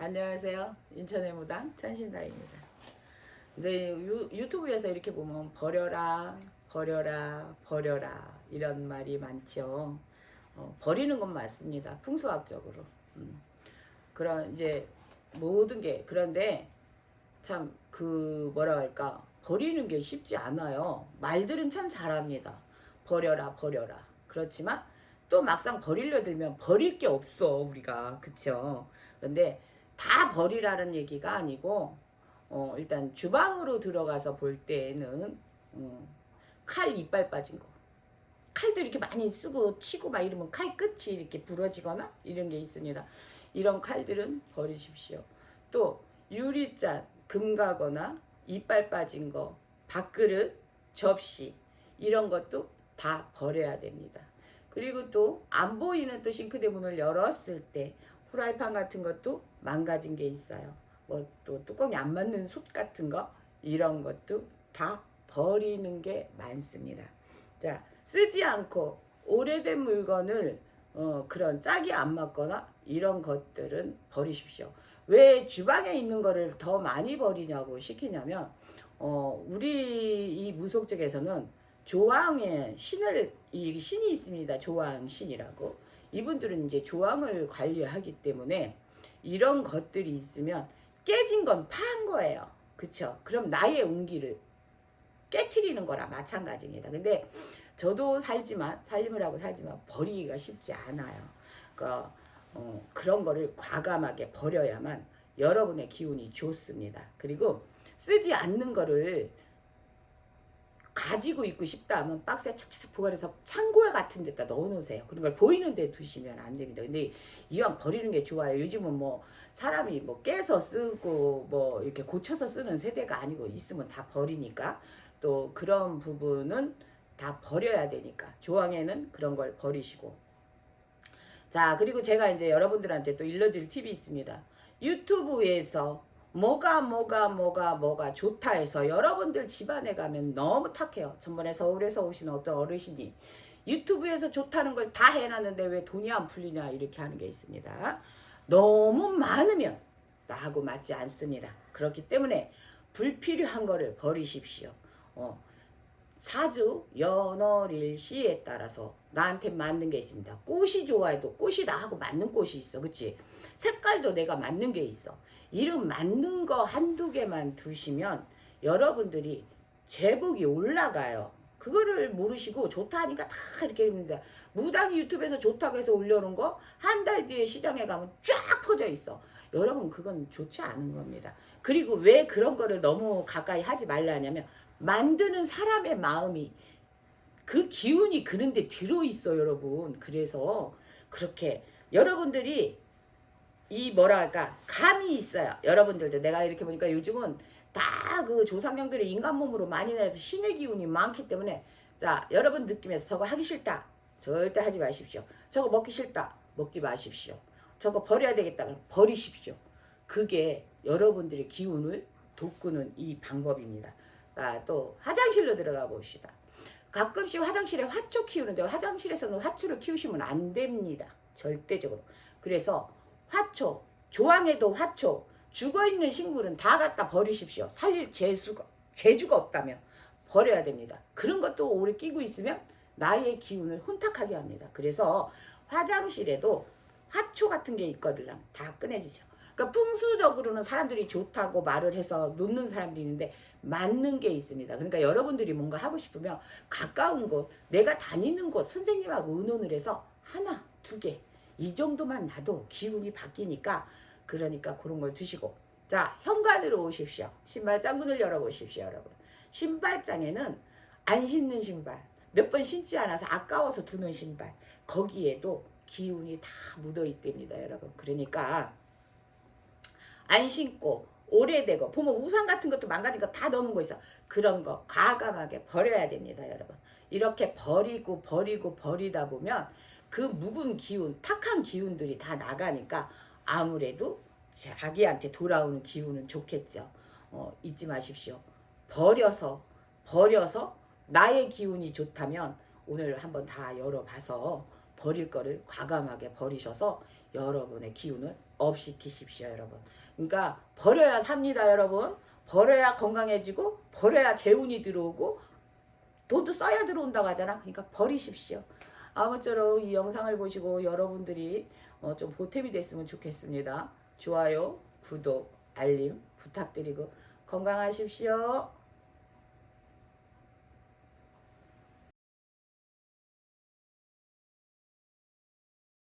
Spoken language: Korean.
안녕하세요. 인천의 무당 천신다입니다. 이제 유, 유튜브에서 이렇게 보면 버려라, 버려라, 버려라 이런 말이 많죠. 어, 버리는 건 맞습니다. 풍수학적으로. 음. 그런 이제 모든 게 그런데 참 그 뭐라 할까 버리는 게 쉽지 않아요. 말들은 참 잘합니다. 버려라, 버려라. 그렇지만 또 막상 버리려 들면 버릴 게 없어 우리가 그쵸? 그런데 다 버리라는 얘기가 아니고 어, 일단 주방으로 들어가서 볼 때에는 음, 칼 이빨 빠진 거 칼도 이렇게 많이 쓰고 치고 막 이러면 칼 끝이 이렇게 부러지거나 이런 게 있습니다. 이런 칼들은 버리십시오. 또 유리잔, 금 가거나 이빨 빠진 거, 밥그릇, 접시 이런 것도 다 버려야 됩니다. 그리고 또 안 보이는 또 싱크대 문을 열었을 때 후라이팬 같은 것도 망가진 게 있어요. 뭐 또 뚜껑이 안 맞는 솥 같은 거 이런 것도 다 버리는 게 많습니다. 자 쓰지 않고 오래된 물건을 어, 그런 짝이 안 맞거나 이런 것들은 버리십시오. 왜 주방에 있는 거를 더 많이 버리냐고 시키냐면 어, 우리 이 무속적에서는 조왕의 신을 이 신이 있습니다. 조왕 신이라고 이분들은 이제 조왕을 관리하기 때문에 이런 것들이 있으면 깨진 건 파한 거예요. 그쵸? 그럼 나의 운기를 깨트리는 거라 마찬가지입니다. 근데 저도 살지만 살림을 하고 살지만 버리기가 쉽지 않아요. 그러니까 어, 그런 거를 과감하게 버려야만 여러분의 기운이 좋습니다. 그리고 쓰지 않는 거를 가지고 있고 싶다 하면 박스에 착착착 보관해서 창고에 같은 데다 넣어놓으세요. 그런 걸 보이는 데 두시면 안 됩니다. 근데 이왕 버리는 게 좋아요. 요즘은 뭐 사람이 뭐 깨서 쓰고 뭐 이렇게 고쳐서 쓰는 세대가 아니고 있으면 다 버리니까 또 그런 부분은 다 버려야 되니까 조항에는 그런 걸 버리시고 자 그리고 제가 이제 여러분들한테 또 일러드릴 팁이 있습니다. 유튜브에서 뭐가 뭐가 뭐가 뭐가 좋다 해서 여러분들 집안에 가면 너무 탁해요. 전번에 서울에서 오신 어떤 어르신이 유튜브에서 좋다는 걸 다 해놨는데 왜 돈이 안 풀리냐 이렇게 하는 게 있습니다. 너무 많으면 나하고 맞지 않습니다. 그렇기 때문에 불필요한 거를 버리십시오. 어, 사주 연월일시에 따라서 나한테 맞는 게 있습니다. 꽃이 좋아해도 꽃이 나하고 맞는 꽃이 있어. 그치? 색깔도 내가 맞는 게 있어. 이름 맞는 거 한두 개만 두시면 여러분들이 제복이 올라가요. 그거를 모르시고 좋다 하니까 다 이렇게 입니다. 무당이 유튜브에서 좋다고 해서 올려놓은 거 한 달 뒤에 시장에 가면 쫙 퍼져 있어. 여러분 그건 좋지 않은 겁니다. 그리고 왜 그런 거를 너무 가까이 하지 말라냐면 만드는 사람의 마음이 그 기운이 그런데 들어있어 여러분. 그래서 그렇게 여러분들이 이 뭐라 할까 감이 있어요. 여러분들도 내가 이렇게 보니까 요즘은 다 그 조상령들이 인간 몸으로 많이 나서 신의 기운이 많기 때문에 자 여러분 느낌에서 저거 하기 싫다 절대 하지 마십시오. 저거 먹기 싫다 먹지 마십시오. 저거 버려야 되겠다 그럼 버리십시오. 그게 여러분들의 기운을 돋구는 이 방법입니다. 자, 또 화장실로 들어가 봅시다. 가끔씩 화장실에 화초 키우는데 화장실에서는 화초를 키우시면 안 됩니다. 절대적으로. 그래서 화초, 조항에도 화초, 죽어있는 식물은 다 갖다 버리십시오. 살릴 재수가, 재주가 없다면 버려야 됩니다. 그런 것도 오래 끼고 있으면 나의 기운을 혼탁하게 합니다. 그래서 화장실에도 화초 같은 게 있거든요. 다 꺼내주세요. 그러니까 풍수적으로는 사람들이 좋다고 말을 해서 놓는 사람들이 있는데 맞는 게 있습니다. 그러니까 여러분들이 뭔가 하고 싶으면 가까운 곳, 내가 다니는 곳 선생님하고 의논을 해서 하나, 두 개, 이 정도만 놔도 기운이 바뀌니까 그러니까 그런 걸 두시고 자 현관으로 오십시오. 신발 짱문을 열어보십시오, 여러분. 신발장에는 안 신는 신발, 몇 번 신지 않아서 아까워서 두는 신발 거기에도 기운이 다 묻어 있답니다, 여러분. 그러니까 안 신고 오래되고 보면 우산 같은 것도 망가진 거 다 넣는 거 있어. 그런 거 과감하게 버려야 됩니다, 여러분. 이렇게 버리고 버리고 버리다 보면 그 묵은 기운, 탁한 기운들이 다 나가니까 아무래도 자기한테 돌아오는 기운은 좋겠죠. 어, 잊지 마십시오. 버려서 버려서 나의 기운이 좋다면 오늘 한번 다 열어봐서 버릴 거를 과감하게 버리셔서 여러분의 기운을 업시키십시오 여러분. 그러니까 버려야 삽니다 여러분. 버려야 건강해지고 버려야 재운이 들어오고 돈도 써야 들어온다고 하잖아. 그러니까 버리십시오. 아무쪼록 이 영상을 보시고 여러분들이 어, 좀 보탬이 됐으면 좋겠습니다. 좋아요 구독 알림 부탁드리고 건강하십시오